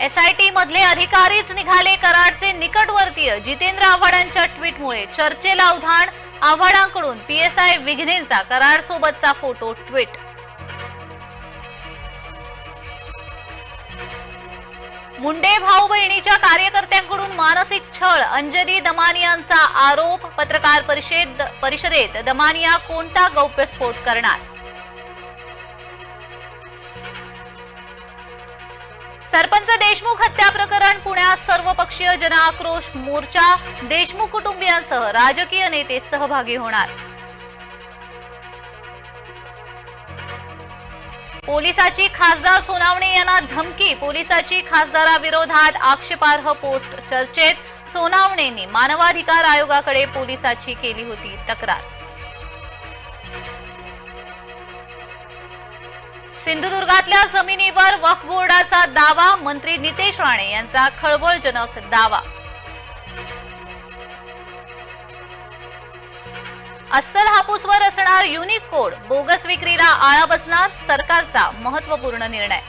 SIT मधले अधिकारीच निघाले कराडचे निकटवर्तीय जितेंद्र आव्हाडांच्या ट्विटमुळे चर्चेला उधाण. आव्हाडांकडून पीएसआय विघ्नेंचा कराड सोबतचा फोटो ट्विट. मुंडे भाऊ बहिणीच्या कार्यकर्त्यांकडून मानसिक छळ अंजली दमानियांचा आरोप पत्रकार परिषद परिषदेत दमानिया कोणता गौप्यस्फोट करणार? सरपंच देशमुख हत्या प्रकरण पुण्यात सर्वपक्षीय जनआक्रोश मोर्चा देशमुख कुटुंबियांसह राजकीय नेते सहभागी होणार. पोलिसाची खासदार सोनावणे यांना धमकी पोलिसाची खासदाराविरोधात आक्षेपार्ह पोस्ट चर्चेत सोनावणेंनी मानवाधिकार आयोगाकडे पोलिसाची केली होती तक्रार. सिंधुदुर्गातल्या जमिनीवर वक्फ बोर्डाचा दावा मंत्री नितेश राणे यांचा खळबळजनक दावा. अस्सल हापूसवर असणार युनिक कोड बोगस विक्रीला आळा बसणार सरकारचा महत्त्वपूर्ण निर्णय.